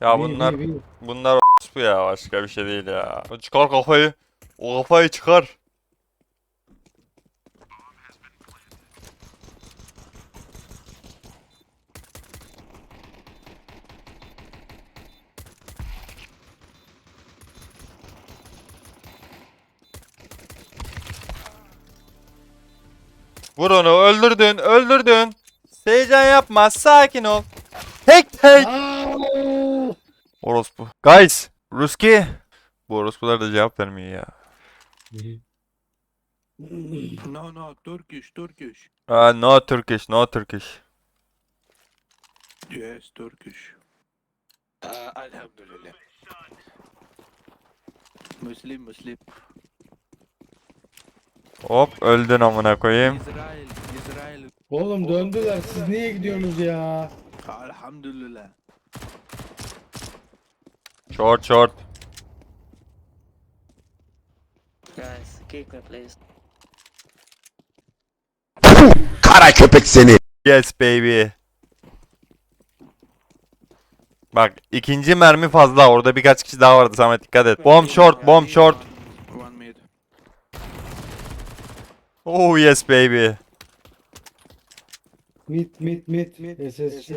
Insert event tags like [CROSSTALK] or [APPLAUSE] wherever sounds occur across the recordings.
Ya bunlar bunlar bu ya başka bir şey değil ya. Çıkar kafayı. O kafayı çıkar. Vur onu öldürdün öldürdün. Heyecan yapma sakin ol. Tek tek. Orospu. Guys, Ruski. Bu orospular da cevap vermiyor ya. [LAUGHS] No, no, Turkish, Turkish. Uh, no Turkish, no Turkish. Yes, Turkish. Uh, alhamdulillah. Muslim, Muslim. Hop öldün amına koyayım. Israel, Israel. Oğlum döndüler. Siz niye gidiyorsunuz ya? Alhamdulillah. Short short. Guys, kick me please. Kara köpek seni. Yes baby. Bak ikinci mermi fazla. Orada birkaç kişi daha vardı. Samet dikkat et. Bomb short, bomb short. One mid. Oh yes baby. Mit mit mit. SSC.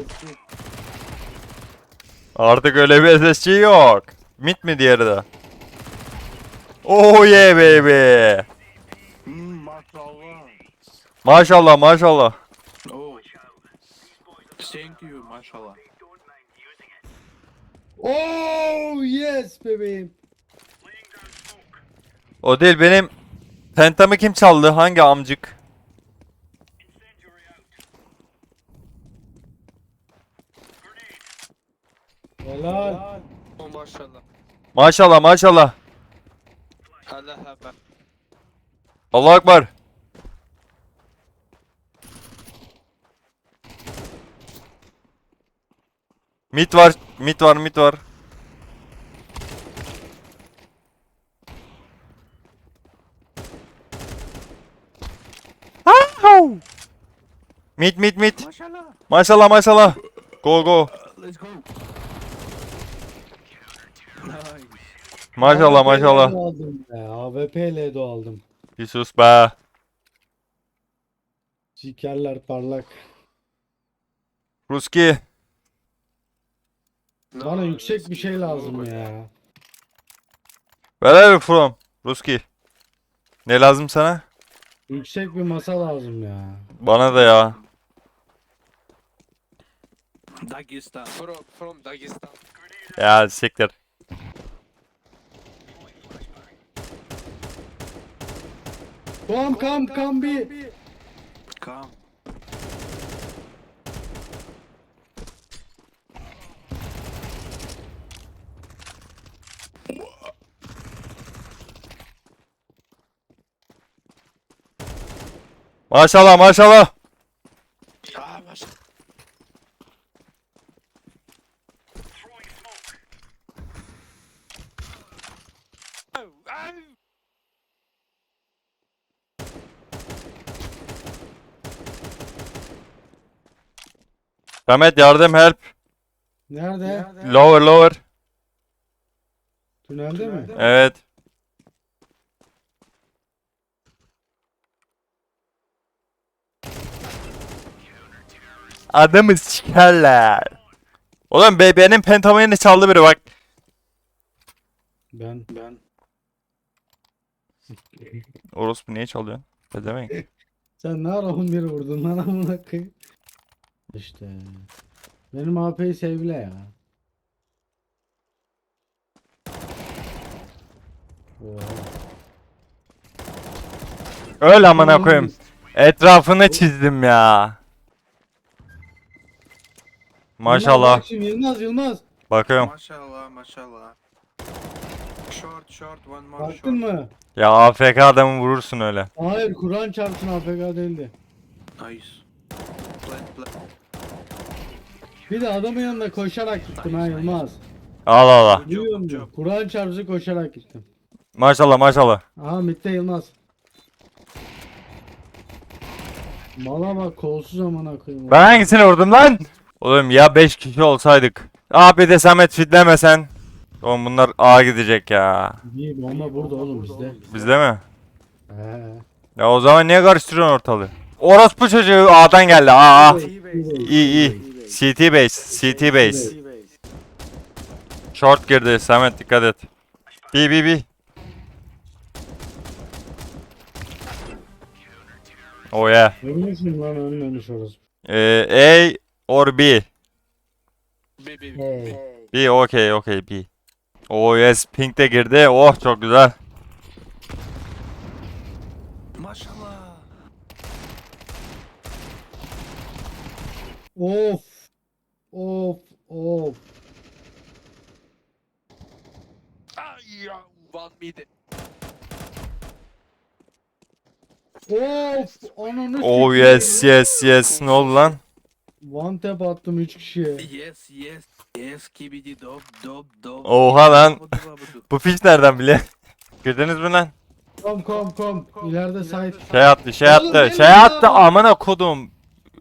Artık öyle bir SSC yok. Mid mi diğeri de? Oh yeah baby. Hmm. Maşallah maşallah. Oh. Thank you, mashallah. Oh yes bebeğim. O değil benim pentamı kim çaldı? Hangi amcık? Helal. Oh, mashallah. Maşallah maşallah. Allah Akbar. Allah Ekber. Mit var, mit var, mit var. Mit, mit, mit. Mashallah. Maşallah, maşallah. Go, go. Let's go. Nice. Maşallah, maşallah. AWP Ledo aldım. Bir sus be. Sikerler parlak. Ruski. Bana yüksek bir şey lazım ya. Where are you from? Ruski. Ne lazım sana? Yüksek bir masa lazım ya. Bana da ya. Dagestan. From, from Dagestan. Ya siktir. Come come come bir. Come. Maşallah maşallah. Ah, mashallah. Oh, oh. Samet yardım help. Nerede? Lower lower. Tünelde mi? Evet. Adamı sikerler. Oğlum be benim pentamayını çaldı biri bak. Ben. Ben. Orospu niye çalıyorsun? Ne demek? Sen ne ara 11 vurdun lan amına koyayım. İşte. Benim AP'yi sevle ya. Öyle amına koyayım. Etrafını çizdim ya. Maşallah. Yılmaz Yılmaz. Bakıyorum. Mashallah, mashallah. Short, short, one more Baktın short. mı? Ya AFK adamı vurursun öyle. Hayır Kur'an çarpsın AFK değildi. Nice. Plant, plant. Bir de adamın yanına koşarak gittim ha Yılmaz. Allah Allah. Duyuyor musun? Kur'an çarpısı koşarak gittim. Maşallah maşallah. Aha mitte Yılmaz. Mala bak kolsuz amına koyayım. Ben hangisini vurdum lan? Oğlum ya 5 kişi olsaydık. Abi de Samet fitlemesen. Oğlum bunlar A gidecek ya. Bir bomba burada oğlum bizde. Bizde mi? He. Ya o zaman niye karıştırıyorsun ortalığı? Orospu çocuğu A'dan geldi. A A. T-base. İyi iyi. CT base. CT base. Short girdi. Samet dikkat et. B B B. Oh yeah. Lan ölmemiş orası. Ee, A or B. Hey. B okay okay B. Oh yes pink de girdi. Oh çok güzel. Maşallah. Of. Of. Of. Ananı Oh sikeyim. yes yes yes. Ne oldu lan? One tap attım 3 kişiye. Yes yes. Yes kibidi dop dop dop. Oha lan. Bu piç nereden bile? [LAUGHS] Girdiniz mi lan? Kom kom kom. İleride site. Şey attı şey Oğlum attı. benim Şey ya. attı amına kodum.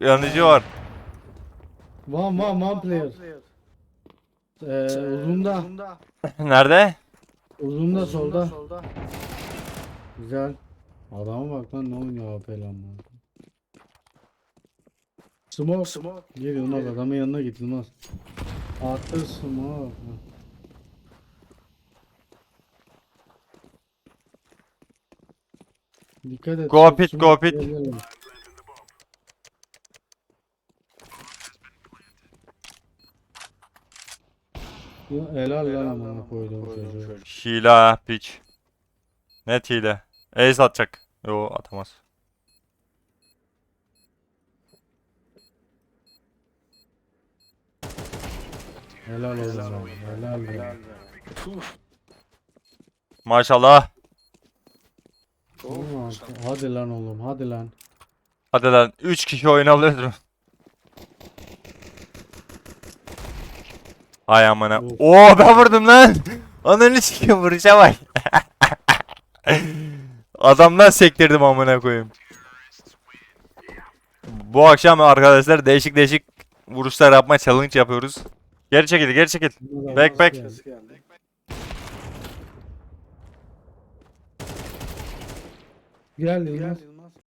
Yanıcı var. One one one player. Ee, uzunda. [LAUGHS] Nerede? Uzunda solda. Güzel. Adama bak lan ne oynuyor AP lan bu. Smoke. Smoke. Gel Yılmaz adamın yanına git Yılmaz. Attı smoke. Dikkat et. Go pit, go pit. gelebilir. Ya helal lan amına koydum çocuğu. Hila piç. Net hile. Ace atacak. Yo atamaz. Helal olsun lan. Helal helal. Maşallah. Oğlum, Hadi lan oğlum hadi lan. Hadi lan 3 kişi oyun Hay amına. Oo ben vurdum lan. Ananı sikeyim vuruşa bak. Adamdan sektirdim amına koyayım. Bu akşam arkadaşlar değişik değişik vuruşlar yapma challenge yapıyoruz. Geri çekil, geri çekil. Back, back. Geldi. Gel Yılmaz. Gel